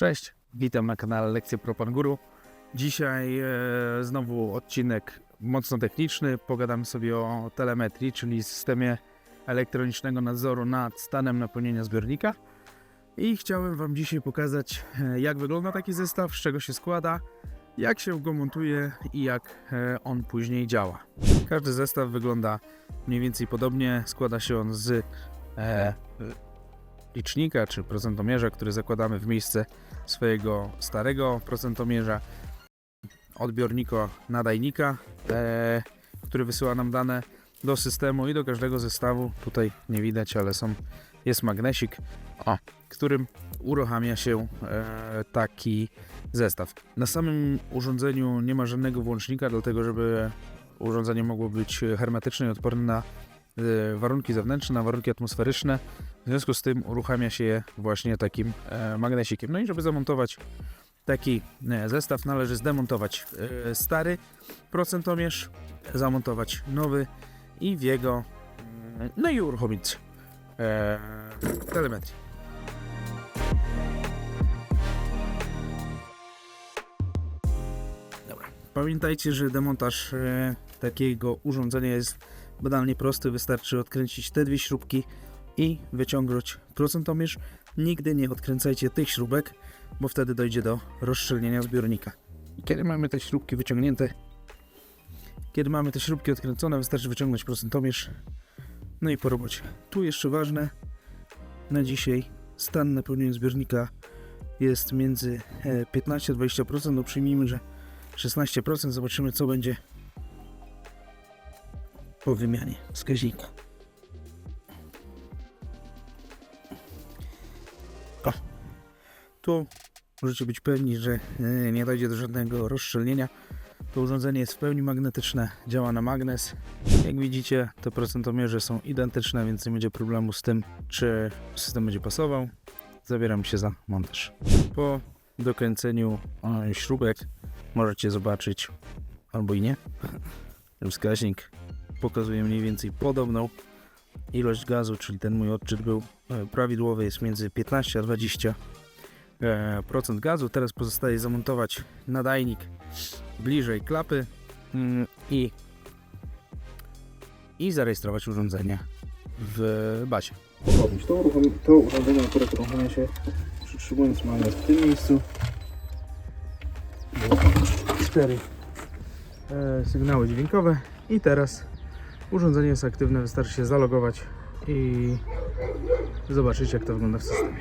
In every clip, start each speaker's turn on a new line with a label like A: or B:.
A: Cześć, witam na kanale Lekcje Propan Guru. Dzisiaj e, znowu odcinek mocno techniczny. Pogadamy sobie o telemetrii, czyli systemie elektronicznego nadzoru nad stanem napełnienia zbiornika. I chciałem Wam dzisiaj pokazać, e, jak wygląda taki zestaw, z czego się składa, jak się go montuje i jak e, on później działa. Każdy zestaw wygląda mniej więcej podobnie. Składa się on z e, licznika czy procentomierza, który zakładamy w miejsce swojego starego procentomierza, odbiornika nadajnika, e, który wysyła nam dane do systemu i do każdego zestawu, tutaj nie widać, ale są, jest magnesik, o, którym uruchamia się e, taki zestaw. Na samym urządzeniu nie ma żadnego włącznika, dlatego żeby urządzenie mogło być hermetyczne i odporne na warunki zewnętrzne, na warunki atmosferyczne. W związku z tym uruchamia się je właśnie takim e, magnesikiem. No i żeby zamontować taki e, zestaw, należy zdemontować e, stary procentomierz, zamontować nowy i w jego, mm, no i uruchomić telemetrię. Dobra. Pamiętajcie, że demontaż takiego urządzenia jest banalnie prosty. Wystarczy odkręcić te dwie śrubki i wyciągnąć procentomierz. Nigdy nie odkręcajcie tych śrubek, bo wtedy dojdzie do rozszczelnienia zbiornika. Kiedy mamy te śrubki wyciągnięte, kiedy mamy te śrubki odkręcone, wystarczy wyciągnąć procentomierz. No i po robocie. Tu jeszcze ważne, na dzisiaj stan napełnienia zbiornika jest między e, 15 a 20%. No przyjmijmy, że 16%. Zobaczymy, co będzie po wymianie wskaźnika. O. Tu możecie być pewni, że e, nie dojdzie do żadnego rozszczelnienia. To urządzenie jest w pełni magnetyczne, działa na magnes. Jak widzicie, te procentomierze są identyczne, więc nie będzie problemu z tym, czy system będzie pasował. Zabieram się za montaż. Po dokręceniu e, śrubek możecie zobaczyć, albo i nie, wskaźnik pokazuje mniej więcej podobną ilość gazu, czyli ten mój odczyt był e, prawidłowy, jest między 15 a 20 e, procent gazu. Teraz pozostaje zamontować nadajnik bliżej klapy mm, i, i zarejestrować urządzenie w bazie.
B: To, to urządzenie akurat uruchamia się przytrzymując magnes w tym miejscu. Cztery e, sygnały dźwiękowe i teraz urządzenie jest aktywne, wystarczy się zalogować i zobaczyć jak to wygląda w systemie.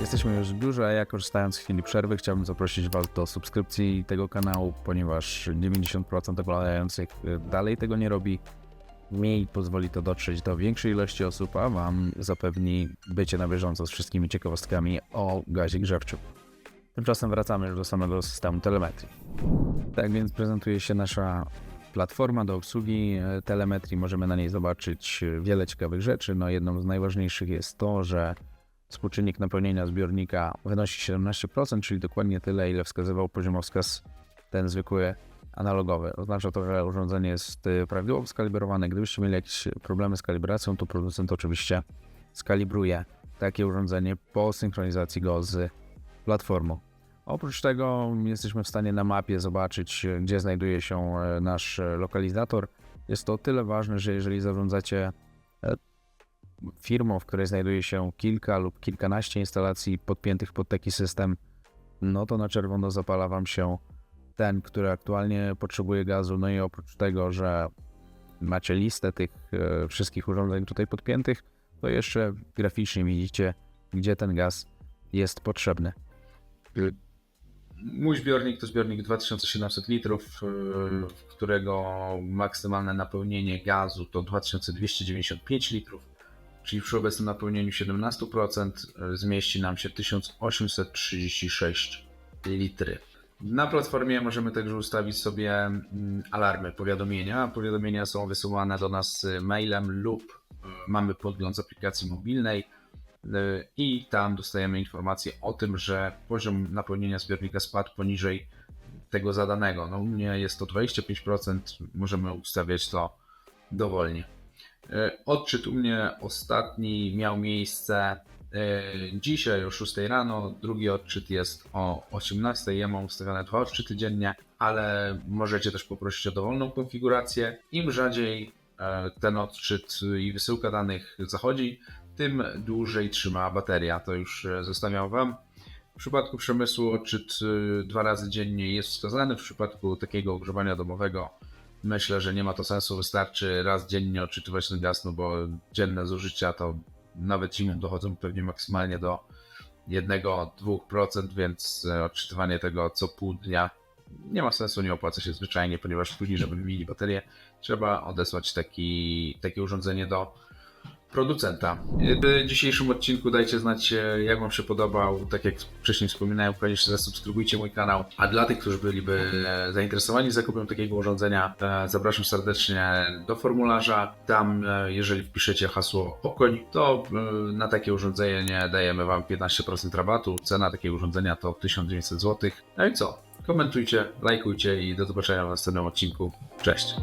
A: Jesteśmy już w biurze, a ja korzystając z chwili przerwy chciałbym zaprosić Was do subskrypcji tego kanału, ponieważ 90% oglądających y, dalej tego nie robi. Mniej pozwoli to dotrzeć do większej ilości osób, a Wam zapewni bycie na bieżąco z wszystkimi ciekawostkami o gazie grzewczym. Tymczasem wracamy już do samego systemu telemetrii. Tak więc prezentuje się nasza platforma do obsługi e, telemetrii. Możemy na niej zobaczyć e, wiele ciekawych rzeczy. No, jedną z najważniejszych jest to, że współczynnik napełnienia zbiornika wynosi 17%, czyli dokładnie tyle, ile wskazywał poziomowskaz ten zwykły analogowy. Oznacza to, że urządzenie jest y, prawidłowo skalibrowane. Gdybyście mieli jakieś problemy z kalibracją, to producent oczywiście skalibruje takie urządzenie po synchronizacji go z platformą. Oprócz tego jesteśmy w stanie na mapie zobaczyć, gdzie znajduje się y, nasz y, lokalizator. Jest to o tyle ważne, że jeżeli zarządzacie e, firmą, w której znajduje się kilka lub kilkanaście instalacji podpiętych pod taki system, no to na czerwono zapala Wam się ten, który aktualnie potrzebuje gazu. No i oprócz tego, że macie listę tych e, wszystkich urządzeń tutaj podpiętych, to jeszcze graficznie widzicie, gdzie ten gaz jest potrzebny. Mój zbiornik to zbiornik 2700 litrów, e, którego maksymalne napełnienie gazu to 2295 litrów, czyli przy obecnym napełnieniu 17% e, zmieści nam się 1836 litry. Na platformie możemy także ustawić sobie mm, alarmy, powiadomienia. Powiadomienia są wysyłane do nas y, mailem lub y, mamy podgląd z aplikacji mobilnej y, i tam dostajemy informację o tym, że poziom napełnienia zbiornika spadł poniżej tego zadanego. No, u mnie jest to 25%, możemy ustawiać to dowolnie. E, Odczyt u mnie ostatni miał miejsce e, dzisiaj o 6 rano, drugi odczyt jest o 18. Ja mam ustawione dwa odczyty dziennie, ale możecie też poprosić o dowolną konfigurację. Im rzadziej e, ten odczyt i wysyłka danych zachodzi, tym dłużej trzyma bateria. To już e, zostawiam Wam. W przypadku przemysłu odczyt y, dwa razy dziennie jest wskazany. W przypadku takiego ogrzewania domowego myślę, że nie ma to sensu. Wystarczy raz dziennie odczytywać ten gaz, no bo dzienne zużycia to nawet zimą dochodzą pewnie maksymalnie do 1-2%, więc e, odczytywanie tego co pół dnia nie ma sensu, nie opłaca się zwyczajnie, ponieważ później, żeby wymienić baterię, trzeba odesłać taki, takie urządzenie do producenta. W dzisiejszym odcinku dajcie znać, e, jak Wam się podobał. Tak jak wcześniej wspominałem, koniecznie zasubskrybujcie mój kanał. A dla tych, którzy byliby e, zainteresowani zakupem takiego urządzenia, zapraszam serdecznie do formularza. Tam, e, jeżeli wpiszecie hasło Okoń, to na takie urządzenie dajemy Wam 15% rabatu. Cena takiego urządzenia to 1900 zł. No i co? Komentujcie, lajkujcie i do zobaczenia w następnym odcinku. Cześć!